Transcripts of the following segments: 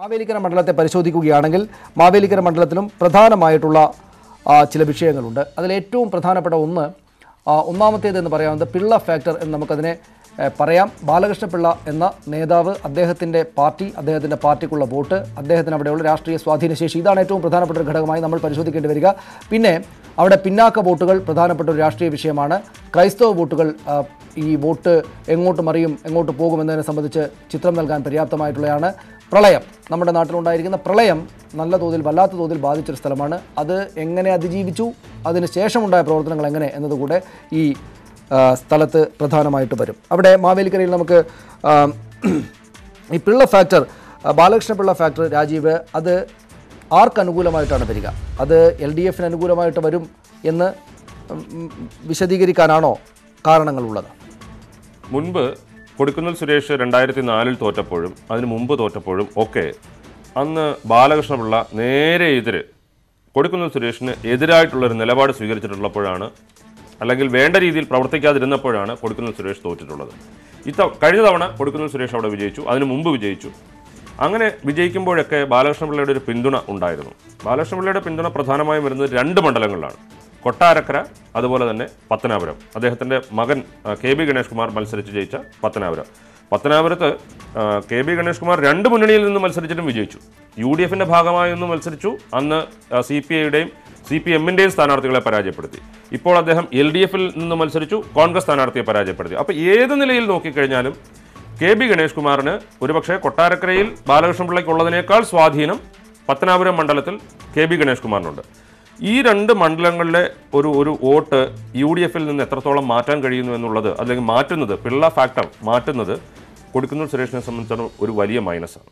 മാവേലിക്കര മണ്ഡലത്തെ പരിശോധിക്കുകയാണെങ്കിൽ മാവേലിക്കര മണ്ഡലത്തിലും പ്രധാനമായിട്ടുള്ള ചില വിഷയങ്ങളുണ്ട്. അതിൽ ഏറ്റവും പ്രധാനപ്പെട്ട ഒന്ന് ഒന്നാമത്തേത് എന്ന് പറയാവുന്നത് പിള്ള ഫാക്ടർ എന്ന് നമുക്കതിനെ പറയാം. പറയാം ബാലകൃഷ്ണപിള്ള എന്ന നേതാവ് അദ്ദേഹത്തിന്റെ പാർട്ടി അദ്ദേഹത്തിന്റെ പാർട്ടിക്കുള്ള വോട്ട് അദ്ദേഹത്തിന് അവിടെയുള്ള രാഷ്ട്രീയ സ്വാധീനശേഷി. ഇതാണ് ഏറ്റവും പ്രധാനപ്പെട്ട ഒരു ഘടകമായി നമ്മൾ പരിശോധിക്കേണ്ടി വരിക. പിന്നെ അവിടെ പിന്നാക്ക വോട്ടുകൾ പ്രധാനപ്പെട്ട ഒരു രാഷ്ട്രീയ വിഷയമാണ്. ക്രൈസ്തവ വോട്ടുകൾ ഈ വോട്ട് എങ്ങോട്ട് മറിയും എങ്ങോട്ട് പോകുമെന്നതിനെ സംബന്ധിച്ച് ചിത്രം നൽകാൻ പര്യാപ്തമായിട്ടുള്ളതാണ് പ്രളയം. നമ്മുടെ നാട്ടിലുണ്ടായിരിക്കുന്ന പ്രളയം നല്ല തോതിൽ വല്ലാത്ത തോതിൽ ബാധിച്ചൊരു സ്ഥലമാണ്. അത് എങ്ങനെ അതിജീവിച്ചു? അതിന് ശേഷമുണ്ടായ പ്രവർത്തനങ്ങൾ എങ്ങനെ എന്നതുകൂടെ ഈ സ്ഥലത്ത് പ്രധാനമായിട്ട് വരും. അവിടെ മാവേലിക്കരയിൽ നമുക്ക് ഈ പിള്ള ഫാക്ടർ ബാലകൃഷ്ണ പിള്ള ഫാക്ടർ രാജീവ് അത് ആർക്ക് അനുകൂലമായിട്ടാണ് വരിക? അത് എൽ ഡി എഫിന് അനുകൂലമായിട്ട് വരും എന്ന് വിശദീകരിക്കാനാണോ കാരണങ്ങളുള്ളത്? മുൻപ് കൊടിക്കുന്നിൽ സുരേഷ് രണ്ടായിരത്തി നാലിൽ തോറ്റപ്പോഴും അതിന് മുമ്പ് തോറ്റപ്പോഴും ഒക്കെ അന്ന് ബാലകൃഷ്ണപിള്ള നേരെ എതിര് കൊടിക്കുന്നിൽ സുരേഷിന് എതിരായിട്ടുള്ളൊരു നിലപാട് സ്വീകരിച്ചിട്ടുള്ളപ്പോഴാണ് അല്ലെങ്കിൽ വേണ്ട രീതിയിൽ പ്രവർത്തിക്കാതിരുന്നപ്പോഴാണ് കൊടുക്കുന്നൽ സുരേഷ് തോറ്റിട്ടുള്ളത്. ഇത്ത കഴിഞ്ഞ തവണ കൊടുക്കുന്നൽ സുരേഷ് അവിടെ വിജയിച്ചു അതിന് മുമ്പ് വിജയിച്ചു. അങ്ങനെ വിജയിക്കുമ്പോഴൊക്കെ ബാലകൃഷ്ണപിള്ളയുടെ ഒരു പിന്തുണ ഉണ്ടായിരുന്നു. ബാലകൃഷ്ണപിള്ളയുടെ പിന്തുണ പ്രധാനമായും വരുന്നത് രണ്ട് മണ്ഡലങ്ങളിലാണ്. കൊട്ടാരക്കര അതുപോലെ തന്നെ പത്തനാപുരം. അദ്ദേഹത്തിന്റെ മകൻ കെ ബി ഗണേഷ് കുമാർ മത്സരിച്ച് ജയിച്ച പത്തനാപുരം. പത്തനാപുരത്ത് കെ ബി ഗണേഷ് കുമാർ രണ്ട് മുന്നണിയിൽ നിന്ന് മത്സരിച്ചിട്ടും വിജയിച്ചു. യു ഡി എഫിന്റെ ഭാഗമായി ഒന്ന് മത്സരിച്ചു. അന്ന് സി പി ഐയുടെയും സി പി എമ്മിന്റെയും സ്ഥാനാർത്ഥികളെ പരാജയപ്പെടുത്തി. ഇപ്പോൾ അദ്ദേഹം എൽ ഡി എഫിൽ നിന്ന് മത്സരിച്ചു കോൺഗ്രസ് സ്ഥാനാർത്ഥിയെ പരാജയപ്പെടുത്തി. അപ്പോൾ ഏത് നിലയിൽ നോക്കിക്കഴിഞ്ഞാലും കെ ബി ഗണേഷ് കുമാറിന് ഒരുപക്ഷെ കൊട്ടാരക്കരയിൽ ബാലകൃഷ്ണപിള്ളയ്ക്ക് ഉള്ളതിനേക്കാൾ സ്വാധീനം പത്തനാപുരം മണ്ഡലത്തിൽ കെ ബി ഗണേഷ് കുമാറിനുണ്ട് ഈ രണ്ട് മണ്ഡലങ്ങളിലെ ഒരു ഒരു വോട്ട് യു ഡി എഫിൽ നിന്ന് എത്രത്തോളം മാറ്റാൻ കഴിയുന്നു എന്നുള്ളത് അല്ലെങ്കിൽ മാറ്റുന്നത് പിള്ള ഫാക്ടർ മാറ്റുന്നത് കൊടുക്കുന്ന സുരേഷിനെ സംബന്ധിച്ചിടത്തോളം ഒരു വലിയ മൈനസാണ്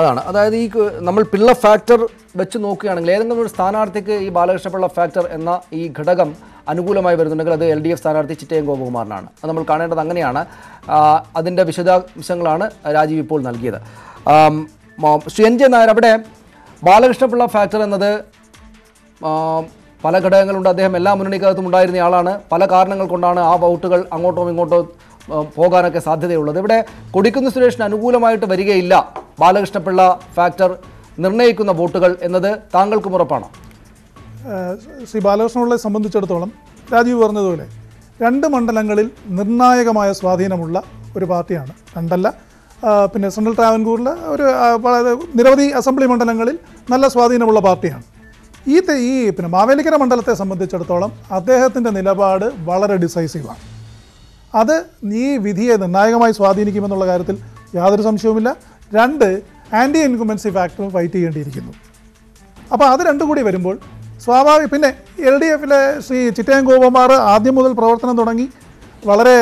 അതാണ്. അതായത് ഈ നമ്മൾ പിള്ള ഫാക്ടർ വെച്ച് നോക്കുകയാണെങ്കിൽ ഏതെങ്കിലും ഒരു സ്ഥാനാർത്ഥിക്ക് ഈ ബാലകൃഷ്ണ പിള്ള ഫാക്ടർ എന്ന ഈ ഘടകം അനുകൂലമായി വരുന്നുണ്ടെങ്കിൽ അത് എൽ ഡി എഫ് സ്ഥാനാർത്ഥി ചിറ്റയം ഗോപകുമാറിനാണ്. അത് നമ്മൾ കാണേണ്ടത് അങ്ങനെയാണ്. അതിന്റെ വിശദാംശങ്ങളാണ് രാജീവ് ഇപ്പോൾ നൽകിയത്. ശ്രീ എൻ ജെ നായർ അവിടെ ബാലകൃഷ്ണപിള്ള ഫാക്ടർ എന്നത് പല ഘടകങ്ങളുണ്ട്. അദ്ദേഹം എല്ലാ മുന്നണിക്കകത്തും ഉണ്ടായിരുന്ന ആളാണ്. പല കാരണങ്ങൾ കൊണ്ടാണ് ആ വോട്ടുകൾ അങ്ങോട്ടോ ഇങ്ങോട്ടോ പോകാനൊക്കെ സാധ്യതയുള്ളത്. ഇവിടെ കൊടിക്കുന്ന് സുരേഷിന് അനുകൂലമായിട്ട് വരികയില്ല. ബാലകൃഷ്ണപിള്ള ഫാക്ടർ നിർണയിക്കുന്ന വോട്ടുകൾ എന്നത് താങ്കൾക്കും ഉറപ്പാണ്. ശ്രീ ബാലകൃഷ്ണപിള്ളയെ സംബന്ധിച്ചിടത്തോളം രാജീവ് പറഞ്ഞതുപോലെ രണ്ട് മണ്ഡലങ്ങളിൽ നിർണായകമായ സ്വാധീനമുള്ള ഒരു പാർട്ടിയാണ്. രണ്ടല്ല പിന്നെ സെൻട്രൽ ട്രാവൻകൂറിൽ ഒരു നിരവധി അസംബ്ലി മണ്ഡലങ്ങളിൽ നല്ല സ്വാധീനമുള്ള പാർട്ടിയാണ്. ഈ ഈ പിന്നെ മാവേലിക്കര മണ്ഡലത്തെ സംബന്ധിച്ചിടത്തോളം അദ്ദേഹത്തിന്റെ നിലപാട് വളരെ ഡിസൈസീവാണ്. അത് ഈ വിധിയെ നിർണായകമായി സ്വാധീനിക്കുമെന്നുള്ള കാര്യത്തിൽ യാതൊരു സംശയവുമില്ല. രണ്ട് ആന്റി ഇൻകുമൻസി ഫാക്ടറും ഫൈറ്റ് ചെയ്യേണ്ടിയിരിക്കുന്നു അപ്പോൾ അത് രണ്ടും കൂടി വരുമ്പോൾ സ്വാഭാവിക പിന്നെ എൽ ഡി എഫിലെ ശ്രീ ചിറ്റയം ഗോപകുമാർ ആദ്യം മുതൽ പ്രവർത്തനം തുടങ്ങി. വളരെ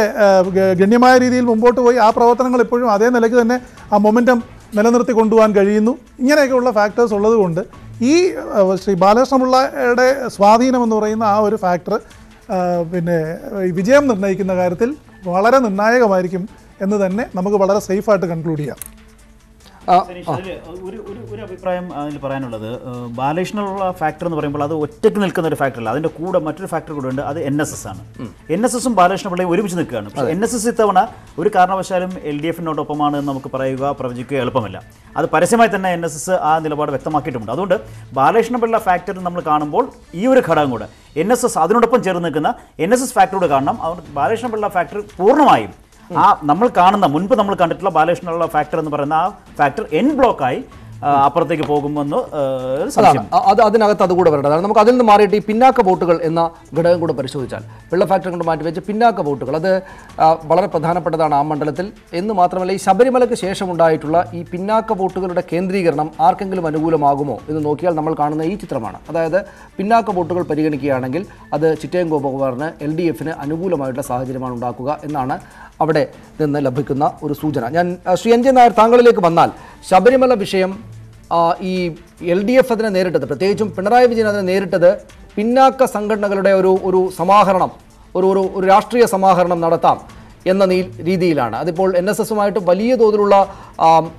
ഗണ്യമായ രീതിയിൽ മുമ്പോട്ട് പോയി. ആ പ്രവർത്തനങ്ങൾ ഇപ്പോഴും അതേ നിലയ്ക്ക് തന്നെ ആ മൊമെന്റം നിലനിർത്തി കൊണ്ടുപോകാൻ കഴിയുന്നു. ഇങ്ങനെയൊക്കെയുള്ള ഫാക്ടേഴ്സ് ഉള്ളതുകൊണ്ട് ഈ ശ്രീ ബാലകൃഷ്ണപിള്ളയുടെ സ്വാധീനം എന്ന് പറയുന്ന ആ ഒരു ഫാക്ടർ പിന്നെ വിജയം നിർണയിക്കുന്ന കാര്യത്തിൽ വളരെ നിർണായകമായിരിക്കും എന്ന് തന്നെ നമുക്ക് വളരെ സേഫായിട്ട് കൺക്ലൂഡ് ചെയ്യാം. ഒരു ഒരു ഒരു അഭിപ്രായം അതിൽ പറയാനുള്ളത്. ബാലകൃഷ്ണനുള്ള ഫാക്ടർ എന്ന് പറയുമ്പോൾ അത് ഒറ്റയ്ക്ക് നിൽക്കുന്ന ഒരു ഫാക്ടർ അല്ല. അതിന്റെ കൂടെ മറ്റൊരു ഫാക്ടർ കൂടെ ഉണ്ട്. അത് എൻ എസ് എസ് ആണ്. എൻ എസ് എസും ബാലകൃഷ്ണ പിള്ളയും ഒരുമിച്ച് നിൽക്കുകയാണ്. പക്ഷേ എൻ എസ് എസ് ഇത്തവണ ഒരു കാരണവശാലും എൽ ഡി എഫിനോടൊപ്പമാണ് എന്ന് നമുക്ക് പറയുക പ്രവചിക്കുക എളുപ്പമല്ല. അത് പരസ്യമായി തന്നെ എൻ എസ് എസ് ആ നിലപാട് വ്യക്തമാക്കിയിട്ടുണ്ട്. അതുകൊണ്ട് ബാലകൃഷ്ണ പിള്ള ഫാക്ടർ നമ്മൾ കാണുമ്പോൾ ഈ ഒരു ഘടകം കൂടെ എൻ എസ് എസ് അതിനോടൊപ്പം ചേർന്ന് നിൽക്കുന്ന എൻ എസ് എസ് ഫാക്ടറോട് കാണണം. അതുകൊണ്ട് ബാലകൃഷ്ണ പിള്ള ഫാക്ടർ പൂർണമായും ആ നമ്മൾ കാണുന്ന മുൻപ് നമ്മൾ കണ്ടിട്ടുള്ള ബാലകൃഷ്ണനുള്ള ഫാക്ടർ എന്ന് പറയുന്ന ആ ഫാക്ടർ എൻ ബ്ലോക്കായി അപ്പുറത്തേക്ക് പോകുമെന്ന് അത് അതിനകത്ത് അതുകൂടെ വരേണ്ടത് അതായത് നമുക്ക് അതിൽ നിന്ന് മാറിയിട്ട് ഈ പിന്നാക്ക വോട്ടുകൾ എന്ന ഘടകം കൂടെ പരിശോധിച്ചാൽ വെള്ള ഫാക്ടർ കൊണ്ട് മാറ്റിവെച്ച് പിന്നാക്ക വോട്ടുകൾ അത് വളരെ പ്രധാനപ്പെട്ടതാണ് ആ മണ്ഡലത്തിൽ. എന്ന് മാത്രമല്ല ഈ ശബരിമലയ്ക്ക് ശേഷമുണ്ടായിട്ടുള്ള ഈ പിന്നാക്ക വോട്ടുകളുടെ കേന്ദ്രീകരണം ആർക്കെങ്കിലും അനുകൂലമാകുമോ എന്ന് നോക്കിയാൽ നമ്മൾ കാണുന്ന ഈ ചിത്രമാണ്. അതായത് പിന്നാക്ക വോട്ടുകൾ പരിഗണിക്കുകയാണെങ്കിൽ അത് ചിറ്റയം ഗോപകുമാറിന് എൽ ഡി എഫിന് അനുകൂലമായിട്ടുള്ള സാഹചര്യമാണ് ഉണ്ടാക്കുക എന്നാണ് അവിടെ നിന്ന് ലഭിക്കുന്ന ഒരു സൂചന. ഞാൻ ശ്രീ എൻ ജെ നായർ താങ്കളിലേക്ക് വന്നാൽ ശബരിമല വിഷയം ഈ എൽ ഡി എഫ് അതിനെ നേരിട്ടത് പ്രത്യേകിച്ചും പിണറായി വിജയൻ അതിനെ നേരിട്ടത് പിന്നാക്ക സംഘടനകളുടെ ഒരു ഒരു സമാഹരണം ഒരു ഒരു ഒരു രാഷ്ട്രീയ സമാഹരണം നടത്താം എന്ന നീ രീതിയിലാണ്. അതിപ്പോൾ എൻ എസ് എസുമായിട്ട് വലിയ തോതിലുള്ള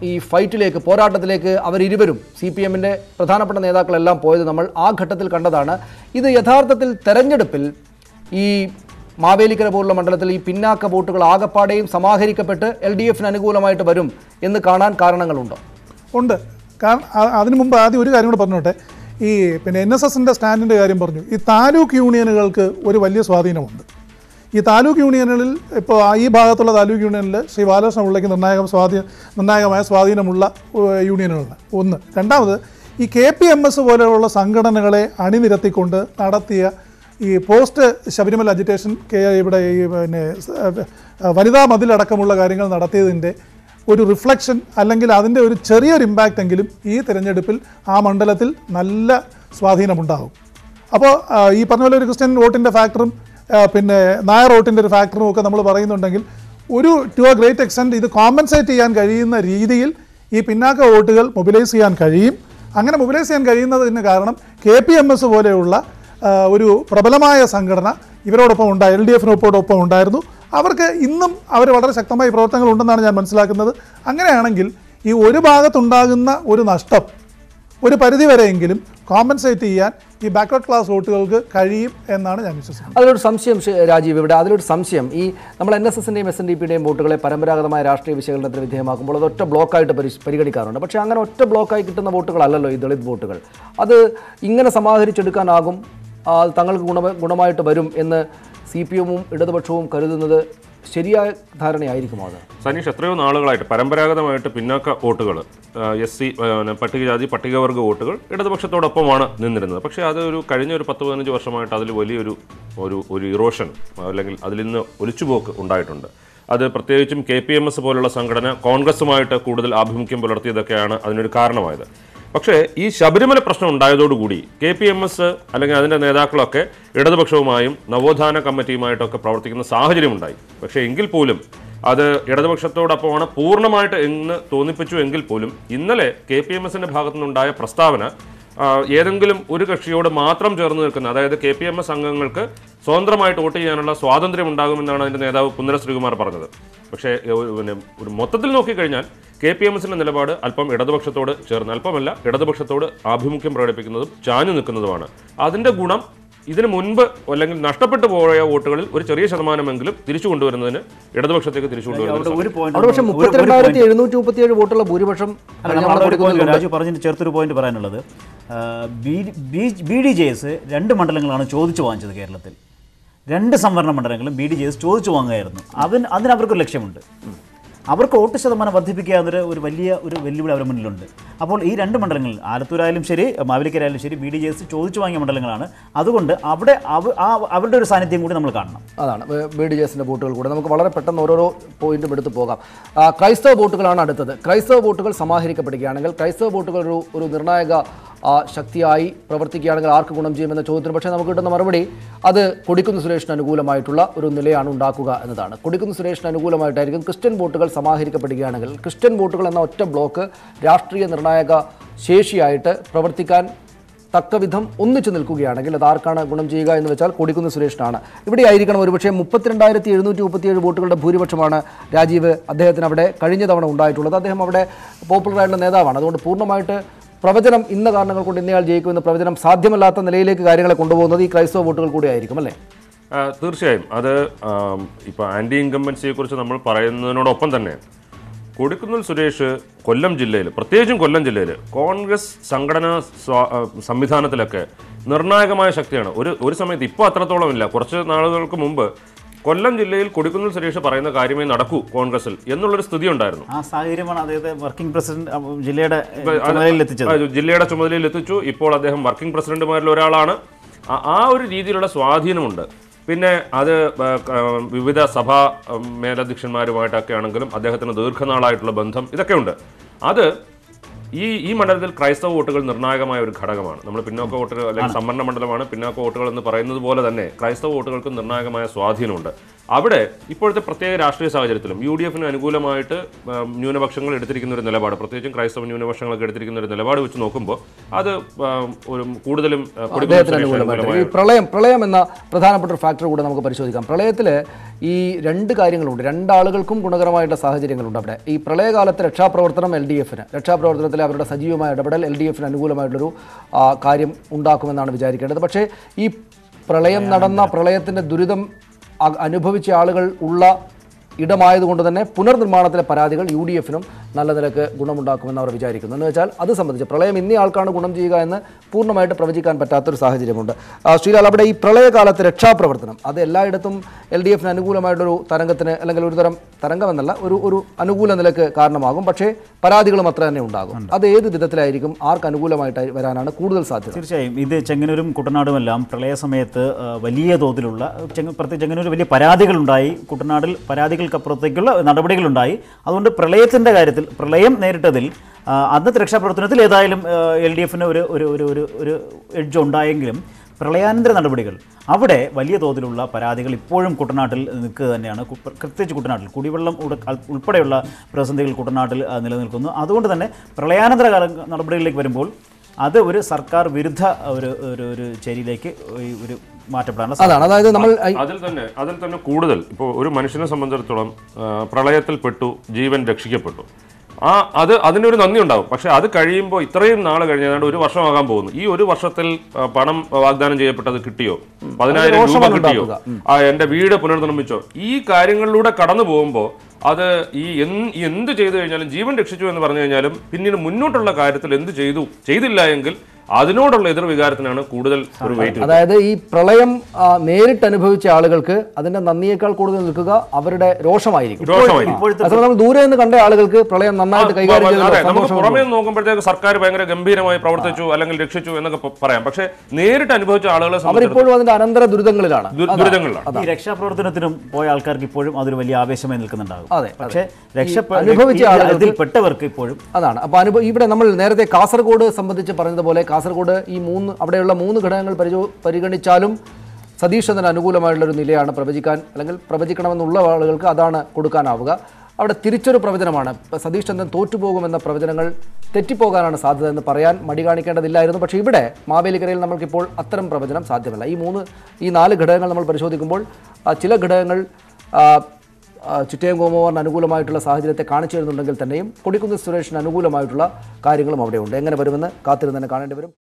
ഈ ഫൈറ്റിലേക്ക് പോരാട്ടത്തിലേക്ക് അവരിരുവരും. സി പി എമ്മിന്റെ പ്രധാനപ്പെട്ട നേതാക്കളെല്ലാം പോയത് നമ്മൾ ആ ഘട്ടത്തിൽ കണ്ടതാണ്. ഇത് യഥാർത്ഥത്തിൽ തെരഞ്ഞെടുപ്പിൽ ഈ മാവേലിക്കര പോലുള്ള മണ്ഡലത്തിൽ ഈ പിന്നാക്ക വോട്ടുകൾ ആകപ്പാടെയും സമാഹരിക്കപ്പെട്ട് എൽ ഡി എഫിന് അനുകൂലമായിട്ട് വരും എന്ന് കാണാൻ കാരണങ്ങളുണ്ടോ? ഉണ്ട്. കാരണം അതിനു മുമ്പ് ആദ്യം ഒരു കാര്യം കൂടെ പറഞ്ഞോട്ടെ. ഈ പിന്നെ എൻ എസ് എസിന്റെ സ്റ്റാൻഡിന്റെ കാര്യം പറഞ്ഞു. ഈ താലൂക്ക് യൂണിയനുകൾക്ക് ഒരു വലിയ സ്വാധീനമുണ്ട്. ഈ താലൂക്ക് യൂണിയനുകളിൽ ഇപ്പോൾ ഈ ഭാഗത്തുള്ള താലൂക്ക് യൂണിയനിൽ ശ്രീ ബാലകൃഷ്ണ പിള്ളയ്ക്ക് നിർണായക സ്വാധീന നിർണായകമായ സ്വാധീനമുള്ള യൂണിയനുകളാണ്. ഒന്ന്. രണ്ടാമത് ഈ കെ പി എം എസ് പോലെയുള്ള സംഘടനകളെ അണിനിരത്തിക്കൊണ്ട് നടത്തിയ ഈ പോസ്റ്റ് ശബരിമല അജിറ്റേഷൻ കെ ഇവിടെ ഈ പിന്നെ വനിതാ മതിലടക്കമുള്ള കാര്യങ്ങൾ നടത്തിയതിന്റെ ഒരു റിഫ്ലക്ഷൻ അല്ലെങ്കിൽ അതിന്റെ ഒരു ചെറിയൊരു ഇമ്പാക്റ്റ് എങ്കിലും ഈ തിരഞ്ഞെടുപ്പിൽ ആ മണ്ഡലത്തിൽ നല്ല സ്വാധീനമുണ്ടാകും. അപ്പോൾ ഈ പറഞ്ഞ പോലെ ഒരു ക്രിസ്ത്യൻ വോട്ടിന്റെ ഫാക്ടറും പിന്നെ നായർ വോട്ടിന്റെ ഒരു ഫാക്ടറും ഒക്കെ നമ്മൾ പറയുന്നുണ്ടെങ്കിൽ ഒരു ടു എ ഗ്രേറ്റ് എക്സ്റ്റെന്റ് ഇത് കോമ്പൻസേറ്റ് ചെയ്യാൻ കഴിയുന്ന രീതിയിൽ ഈ പിന്നാക്ക വോട്ടുകൾ മൊബിലൈസ് ചെയ്യാൻ കഴിയും. അങ്ങനെ മൊബിലൈസ് ചെയ്യാൻ കഴിയുന്നതിന് കാരണം കെ പി എം എസ് പോലെയുള്ള ഒരു പ്രബലമായ സംഘടന ഇവരോടൊപ്പം ഉണ്ടായി എൽ ഡി എഫിനൊപ്പോടൊപ്പം ഉണ്ടായിരുന്നു. അവർക്ക് ഇന്നും അവർ വളരെ ശക്തമായ പ്രവർത്തനങ്ങൾ ഉണ്ടെന്നാണ് ഞാൻ മനസ്സിലാക്കുന്നത്. അങ്ങനെയാണെങ്കിൽ ഈ ഒരു ഭാഗത്തുണ്ടാകുന്ന ഒരു നഷ്ടം ഒരു പരിധി വരെയെങ്കിലും കോമ്പൻസേറ്റ് ചെയ്യാൻ ഈ ബാക്ക്വേർഡ് ക്ലാസ് വോട്ടുകൾക്ക് കഴിയും എന്നാണ് ഞാൻ വിശ്വസിക്കുന്നത്. അതിലൊരു സംശയം രാജീവ് ഇവിടെ അതിലൊരു സംശയം. ഈ നമ്മൾ എൻ എസ് എസിന്റെയും എസ് എൻ ഡി പിയുടെയും വോട്ടുകളെ പരമ്പരാഗതമായ രാഷ്ട്രീയ വിശകലനത്തിന് വിധേയമാക്കുമ്പോൾ അത് ഒറ്റ ബ്ലോക്കായിട്ട് പരി പരിഗണിക്കാറുണ്ട്. പക്ഷേ അങ്ങനെ ഒറ്റ ബ്ലോക്കായി കിട്ടുന്ന വോട്ടുകളല്ലല്ലോ ഈ ദളിത് വോട്ടുകൾ. അത് ഇങ്ങനെ സമാഹരിച്ചെടുക്കാനാകും? തങ്ങൾക്ക് ഗുണ ഗുണമായിട്ട് വരും എന്ന് സി പി എമ്മും ഇടതുപക്ഷവും കരുതുന്നത് ശരിയായ ധാരണയായിരിക്കും അത്? സനീഷ് എത്രയോ നാളുകളായിട്ട് പരമ്പരാഗതമായിട്ട് പിന്നാക്ക വോട്ടുകൾ എസ് സി പട്ടികജാതി പട്ടികവർഗ വോട്ടുകൾ ഇടതുപക്ഷത്തോടൊപ്പമാണ് നിന്നിരുന്നത്. പക്ഷേ അത് ഒരു കഴിഞ്ഞ ഒരു പത്ത് പതിനഞ്ച് വർഷമായിട്ട് അതിൽ വലിയൊരു ഒരു ഒരു ഇറോഷൻ അല്ലെങ്കിൽ അതിൽ നിന്ന് ഒലിച്ചുപോക്ക് ഉണ്ടായിട്ടുണ്ട്. അത് പ്രത്യേകിച്ചും കെ പി എം എസ് പോലുള്ള സംഘടന കോൺഗ്രസുമായിട്ട് കൂടുതൽ ആഭിമുഖ്യം പുലർത്തിയതൊക്കെയാണ് അതിനൊരു കാരണമായത്. പക്ഷേ ഈ ശബരിമല പ്രശ്നം ഉണ്ടായതോടുകൂടി കെ പി എം എസ് അല്ലെങ്കിൽ അതിന്റെ നേതാക്കളൊക്കെ ഇടതുപക്ഷവുമായും നവോത്ഥാന കമ്മിറ്റിയുമായിട്ടൊക്കെ പ്രവർത്തിക്കുന്ന സാഹചര്യമുണ്ടായി. പക്ഷേ എങ്കിൽ പോലും അത് ഇടതുപക്ഷത്തോടൊപ്പമാണ് പൂർണമായിട്ട് എന്ന് തോന്നിപ്പിച്ചു എങ്കിൽ പോലും ഇന്നലെ കെ പി എം എസിന്റെ ഭാഗത്തു നിന്നുണ്ടായ പ്രസ്താവന ഏതെങ്കിലും ഒരു കക്ഷിയോട് മാത്രം ചേർന്ന് നിൽക്കുന്ന അതായത് കെ പി എം എസ് അംഗങ്ങൾക്ക് സ്വതന്ത്രമായിട്ട് വോട്ട് ചെയ്യാനുള്ള സ്വാതന്ത്ര്യം ഉണ്ടാകുമെന്നാണ് അതിന്റെ നേതാവ് കുന്നര ശ്രീകുമാർ പറഞ്ഞത്. പക്ഷേ പിന്നെ ഒരു മൊത്തത്തിൽ നോക്കിക്കഴിഞ്ഞാൽ കെ പി എം എസിന്റെ നിലപാട് അല്പം ഇടതുപക്ഷത്തോട് ചേർന്ന് അല്പമല്ല ഇടതുപക്ഷത്തോട് ആഭിമുഖ്യം പ്രകടിപ്പിക്കുന്നതും ചാഞ്ഞു നിൽക്കുന്നതുമാണ്. അതിന്റെ ഗുണം ഇതിനു മുൻപ് അല്ലെങ്കിൽ നഷ്ടപ്പെട്ടു പോയ വോട്ടുകളിൽ ഒരു ചെറിയ ശതമാനമെങ്കിലും തിരിച്ചു കൊണ്ടുവരുന്നതിന് ഇടതുപക്ഷത്തേക്ക് തിരിച്ചു കൊണ്ടുവരുന്നത് വോട്ടുള്ള ഭൂരിപക്ഷം രാജു ചേർത്തൊരു പോയിന്റ് പറയാനുള്ളത്. ബി ഡി ജെ എസ് രണ്ട് മണ്ഡലങ്ങളാണ് ചോദിച്ചു വാങ്ങിച്ചത് കേരളത്തിൽ. രണ്ട് സംവരണ മണ്ഡലങ്ങളും ബി ഡി ജെ എസ് ചോദിച്ചു വാങ്ങുകയായിരുന്നു. അവൻ അതിനവർക്കൊരു ലക്ഷ്യമുണ്ട്. അവർക്ക് വോട്ട് ശതമാനം വർദ്ധിപ്പിക്കുക എന്നൊരു ഒരു വലിയ ഒരു വെല്ലുവിളി അവരുടെ മുന്നിലുണ്ട്. അപ്പോൾ ഈ രണ്ട് മണ്ഡലങ്ങളിൽ ആലത്തൂരായാലും ശരി മാവേലിക്കരായാലും ശരി ബി ഡി ജെ എസ് ചോദിച്ചു വാങ്ങിയ മണ്ഡലങ്ങളാണ്. അതുകൊണ്ട് അവിടെ അവ- ആ അവരുടെ ഒരു സാന്നിധ്യം കൂടി നമ്മൾ കാണണം. അതാണ്. ബി ഡി ജെ എസിന്റെ വോട്ടുകൾ കൂടെ നമുക്ക് വളരെ പെട്ടെന്ന് ഓരോരോ പോയിന്റും എടുത്ത് പോകാം. ക്രൈസ്തവ വോട്ടുകളാണ് അടുത്തത്. ക്രൈസ്തവ വോട്ടുകൾ സമാഹരിക്കപ്പെടുകയാണെങ്കിൽ ക്രൈസ്തവ വോട്ടുകൾ ഒരു ഒരു നിർണായക ശക്തിയായി പ്രവർത്തിക്കുകയാണെങ്കിൽ ആർക്ക് ഗുണം ചെയ്യുമെന്ന ചോദ്യത്തിന് പക്ഷേ നമുക്ക് കിട്ടുന്ന മറുപടി അത് കൊടിക്കുന്ന് സുരേഷിന് അനുകൂലമായിട്ടുള്ള ഒരു നിലയാണ് ഉണ്ടാക്കുക എന്നതാണ്. കൊടിക്കുന്ന് സുരേഷിന് അനുകൂലമായിട്ടായിരിക്കും ക്രിസ്ത്യൻ വോട്ടുകൾ സമാഹരിക്കപ്പെടുകയാണെങ്കിൽ ക്രിസ്ത്യൻ വോട്ടുകൾ എന്ന ഒറ്റ ബ്ലോക്ക് രാഷ്ട്രീയ നിർണായക ശേഷിയായിട്ട് പ്രവർത്തിക്കാൻ തക്കവിധം ഒന്നിച്ചു നിൽക്കുകയാണെങ്കിൽ അത് ആർക്കാണ് ഗുണം ചെയ്യുക എന്ന് വെച്ചാൽ കൊടിക്കുന്ന് സുരേഷിനാണ്. ഇവിടെ ആയിരിക്കണം ഒരുപക്ഷെ മുപ്പത്തിരണ്ടായിരത്തി എഴുന്നൂറ്റി മുപ്പത്തിയേഴ് വോട്ടുകളുടെ ഭൂരിപക്ഷമാണ് രാജീവ് അദ്ദേഹത്തിന് അവിടെ കഴിഞ്ഞ തവണ ഉണ്ടായിട്ടുള്ളത്. അദ്ദേഹം അവിടെ പോപ്പുലറായിട്ടുള്ള നേതാവാണ്. അതുകൊണ്ട് പൂർണമായിട്ട് പ്രവചനം ഇന്ന കാരണങ്ങൾ കൊണ്ട് ഇന്നയാൾ ജയിക്കുമെന്ന് പ്രവചനം സാധ്യമല്ലാത്ത നിലയിലേക്ക് കാര്യങ്ങളെ കൊണ്ടുപോകുന്നത് ഈ ക്രൈസ്തവ വോട്ടുകൾ കൂടിയായിരിക്കും അല്ലേ? തീർച്ചയായും. അത് ഇപ്പോൾ ആന്റി ഇൻകമ്പൻസിയെ കുറിച്ച് നമ്മൾ പറയുന്നതിനോടൊപ്പം തന്നെ കൊടിക്കുന്നിൽ സുരേഷ് കൊല്ലം ജില്ലയിൽ പ്രത്യേകിച്ചും കൊല്ലം ജില്ലയിൽ കോൺഗ്രസ് സംഘടനാ സംവിധാനത്തിലൊക്കെ നിർണായകമായ ശക്തിയാണ്. ഒരു ഒരു സമയത്ത് ഇപ്പോൾ അത്രത്തോളം ഇല്ല കുറച്ച് നാളുകൾക്ക് മുമ്പ് കൊല്ലം ജില്ലയിൽ കൊടിക്കുന്നിൽ സുരേഷ് പറയുന്ന കാര്യമേ നടക്കൂ കോൺഗ്രസിൽ എന്നുള്ളൊരു സ്ഥിതി ഉണ്ടായിരുന്നു. ആ സാഹചര്യമാണ് അദ്ദേഹത്തെ വർക്കിംഗ് പ്രസിഡന്റ് ജില്ലയുടെ ചുമതലയിൽ എത്തിച്ചത്. ജില്ലയുടെ ചുമതലയിൽ എത്തിച്ചു. ഇപ്പോൾ അദ്ദേഹം വർക്കിംഗ് പ്രസിഡന്റുമാരിൽ ഒരാളാണ്. ആ- ആ ഒരു രീതിയിലുള്ള സ്വാധീനമുണ്ട്. പിന്നെ അത് വിവിധ സഭാ മേലധ്യക്ഷന്മാരുമായിട്ടൊക്കെ ആണെങ്കിലും അദ്ദേഹത്തിന് ദീർഘനാളായിട്ടുള്ള ബന്ധം ഇതൊക്കെയുണ്ട്. അത് ഈ ഈ മണ്ഡലത്തിൽ ക്രൈസ്തവ വോട്ടുകൾ നിർണായകമായ ഒരു ഘടകമാണ്. നമ്മൾ പിന്നോക്ക വോട്ടുകൾ അല്ലെങ്കിൽ സംവരണ മണ്ഡലമാണ് പിന്നോക്ക വോട്ടുകൾ എന്ന് പറയുന്നത് പോലെ തന്നെ ക്രൈസ്തവ വോട്ടുകൾക്കും നിർണായകമായ സ്വാധീനമുണ്ട്. അവിടെ ഇപ്പോഴത്തെ പ്രത്യേക രാഷ്ട്രീയ സാഹചര്യത്തിലും യു ഡി എഫിന് അനുകൂലമായിട്ട് ന്യൂനപക്ഷങ്ങൾ എടുത്തിരിക്കുന്ന ഒരു നിലപാട് പ്രത്യേകിച്ചും ക്രൈസ്തവ ന്യൂനപക്ഷങ്ങളൊക്കെ എടുത്തിരിക്കുന്ന ഒരു നിലപാട് വെച്ച് നോക്കുമ്പോൾ അത് ഒരു കൂടുതലും പ്രളയം പ്രളയം എന്ന പ്രധാനപ്പെട്ട ഒരു ഫാക്ടർ കൂടെ നമുക്ക് പരിശോധിക്കാം. പ്രളയത്തിൽ ഈ രണ്ട് കാര്യങ്ങളുണ്ട്. രണ്ടാളുകൾക്കും ഗുണകരമായിട്ടുള്ള സാഹചര്യങ്ങളുണ്ട് അവിടെ. ഈ പ്രളയകാലത്ത് രക്ഷാപ്രവർത്തനം എൽ ഡി എഫിന് രക്ഷാപ്രവർത്തനത്തിലെ അവരുടെ സജീവമായ ഇടപെടൽ എൽ ഡി എഫിന് അനുകൂലമായിട്ടുള്ളൊരു കാര്യം ഉണ്ടാക്കുമെന്നാണ് വിചാരിക്കേണ്ടത്. പക്ഷേ ഈ പ്രളയം നടന്ന പ്രളയത്തിന്റെ ദുരിതം അനുഭവിച്ച ആളുകൾ ഉള്ള ഇടമായതുകൊണ്ട് തന്നെ പുനർനിർമ്മാണത്തിലെ പരാതികൾ യു ഡി എഫിനും നല്ല നിലയ്ക്ക് ഗുണമുണ്ടാക്കുമെന്ന് അവർ വിചാരിക്കുന്നു. എന്ന് വെച്ചാൽ അത് സംബന്ധിച്ച് പ്രളയം ഇന്നേ ആൾക്കാണ് ഗുണം ചെയ്യുക എന്ന് പൂർണമായിട്ട് പ്രവചിക്കാൻ പറ്റാത്തൊരു സാഹചര്യമുണ്ട്. ശ്രീലാൽ അവിടെ ഈ പ്രളയകാലത്ത് രക്ഷാപ്രവർത്തനം അത് എല്ലായിടത്തും എൽ ഡി എഫിന് അനുകൂലമായിട്ടൊരു തരംഗത്തിന് അല്ലെങ്കിൽ ഒരു തരം തരംഗമെന്നല്ല ഒരു ഒരു അനുകൂല നിലയ്ക്ക് കാരണമാകും. പക്ഷേ പരാതികളും അത്ര തന്നെ ഉണ്ടാകും. അത് ഏത് വിധത്തിലായിരിക്കും ആർക്ക് അനുകൂലമായിട്ട് വരാനാണ് കൂടുതൽ സാധ്യത? തീർച്ചയായും ഇത് ചെങ്ങന്നൂരും കുട്ടനാടുമെല്ലാം പ്രളയ സമയത്ത് വലിയ തോതിലുള്ള പ്രത്യേകിച്ച് പ്രത്യേക ചെങ്ങന്നൂർ വലിയ പരാതികളുണ്ടായി. കുട്ടനാടിൽ പരാതികൾക്കപ്പുറത്തേക്കുള്ള നടപടികളുണ്ടായി. അതുകൊണ്ട് പ്രളയത്തിന്റെ കാര്യത്തിൽ പ്രളയം നേരിട്ടതിൽ അന്നത്തെ രക്ഷാപ്രവർത്തനത്തിൽ ഏതായാലും എൽ ഡി എഫിന് ഒരു ഒരു ഒരു ഒരു ഒരു എഡ്ജ് ഉണ്ടായെങ്കിലും പ്രളയാനന്തര നടപടികൾ അവിടെ വലിയ തോതിലുള്ള പരാതികൾ ഇപ്പോഴും കുട്ടനാട്ടിൽ നിൽക്കുക തന്നെയാണ്. പ്രത്യേകിച്ച് കുട്ടനാട്ടിൽ കുടിവെള്ളം ഉൾപ്പെടെയുള്ള പ്രതിസന്ധികൾ കുട്ടനാട്ടിൽ നിലനിൽക്കുന്നു. അതുകൊണ്ട് തന്നെ പ്രളയാനന്തര കാല നടപടികളിലേക്ക് വരുമ്പോൾ അത് ഒരു സർക്കാർ വിരുദ്ധ ഒരു ഒരു ഒരു ചേരിയിലേക്ക് ഒരു മാറ്റപ്പെടാനുള്ള അതാണ്. അതായത് നമ്മൾ അതിൽ തന്നെ അതിൽ തന്നെ കൂടുതൽ. ഇപ്പോൾ ഒരു മനുഷ്യനെ സംബന്ധിച്ചിടത്തോളം പ്രളയത്തിൽ പെട്ടു ജീവൻ രക്ഷിക്കപ്പെട്ടു. ആ അത് അതിനൊരു നന്ദി ഉണ്ടാവും പക്ഷെ അത് കഴിയുമ്പോൾ ഇത്രയും നാൾ കഴിഞ്ഞാണ്ട് ഒരു വർഷമാകാൻ പോകുന്നു. ഈ ഒരു വർഷത്തിൽ പണം വാഗ്ദാനം ചെയ്യപ്പെട്ടത് കിട്ടിയോ? പതിനായിരം രൂപ കിട്ടിയോ. ആ എന്റെ വീട് പുനർനിർമ്മിച്ചോ? ഈ കാര്യങ്ങളിലൂടെ കടന്നു പോകുമ്പോൾ അത് ഈ എന്ത് എന്ത് ചെയ്തു കഴിഞ്ഞാലും ജീവൻ രക്ഷിച്ചു എന്ന് പറഞ്ഞു കഴിഞ്ഞാലും പിന്നീട് മുന്നോട്ടുള്ള കാര്യത്തിൽ എന്ത് ചെയ്തു? ചെയ്തില്ല എങ്കിൽ അതിനോടുള്ള എതിർ വികാരത്തിനാണ് കൂടുതൽ ഒരു വെയിറ്റ് അതായത് ഈ പ്രളയം നേരിട്ട് അനുഭവിച്ച ആളുകൾക്ക് അതിന്റെ നന്ദിയേക്കാൾ കൂടുതൽ നിൽക്കുക അവരുടെ രോഷമായിരിക്കും. നമ്മൾ ദൂരെ നിന്ന് കണ്ട ആളുകൾക്ക് പ്രളയം നന്നായിട്ട് കൈകാര്യം പുറമേ നോക്കുമ്പോഴത്തേക്ക് സർക്കാർ ഭയങ്കര ഗംഭീരമായി പ്രവർത്തിച്ചു അല്ലെങ്കിൽ രക്ഷിച്ചു എന്നൊക്കെ പറയാം. പക്ഷേ നേരിട്ട് അനുഭവിച്ച ആളുകളെ അവരിപ്പോഴും അതിന്റെ അനന്തര ദുരിതങ്ങളിലാണ്. ദുരി- ദുരിതങ്ങളിലാണ്. ഈ രക്ഷാപ്രവർത്തനത്തിനും പോയ ആൾക്കാർക്ക് ഇപ്പോഴും അതൊരു വലിയ ആവേശമായി നിൽക്കുന്നുണ്ടാകും. അതെ, പക്ഷേ രക്ഷ അനുഭവിച്ച ആളുകൾ പെട്ടവർക്ക് ഇപ്പോഴും അതാണ്. അപ്പൊ അനുഭവം ഇവിടെ നമ്മൾ നേരത്തെ കാസർഗോഡ് സംബന്ധിച്ച് പറഞ്ഞതുപോലെ കാസർഗോഡ് ഈ മൂന്ന് അവിടെയുള്ള മൂന്ന് ഘടകങ്ങൾ പരിചോ പരിഗണിച്ചാലും സതീഷ് ചന്ദ്രൻ അനുകൂലമായുള്ളൊരു നിലയാണ് പ്രവചിക്കാൻ അല്ലെങ്കിൽ പ്രവചിക്കണമെന്നുള്ള ആളുകൾക്ക് അതാണ് കൊടുക്കാനാവുക. അവിടെ തിരിച്ചൊരു പ്രവചനമാണ്. സതീഷ് ചന്ദ്രൻ തോറ്റുപോകുമെന്ന പ്രവചനങ്ങൾ തെറ്റിപ്പോകാനാണ് സാധ്യത എന്ന് പറയാൻ മടി കാണിക്കേണ്ടതില്ലായിരുന്നു. പക്ഷേ ഇവിടെ മാവേലിക്കരയിൽ നമുക്കിപ്പോൾ അത്തരം പ്രവചനം സാധ്യമല്ല. ഈ മൂന്ന് ഈ നാല് ഘടകങ്ങൾ നമ്മൾ പരിശോധിക്കുമ്പോൾ ചില ഘടകങ്ങൾ ആ, അനുകൂലമായിട്ടുള്ള സാഹചര്യത്തെ കാണിച്ചു തരുന്നുണ്ടെങ്കിൽ തന്നെയും കൊടിക്കുന്നിൽ സുരേഷിന് അനുകൂലമായിട്ടുള്ള കാര്യങ്ങളും അവിടെയുണ്ട്. എങ്ങനെ വരുമെന്ന് കാത്തിരുന്ന് തന്നെ കാണേണ്ടി വരും.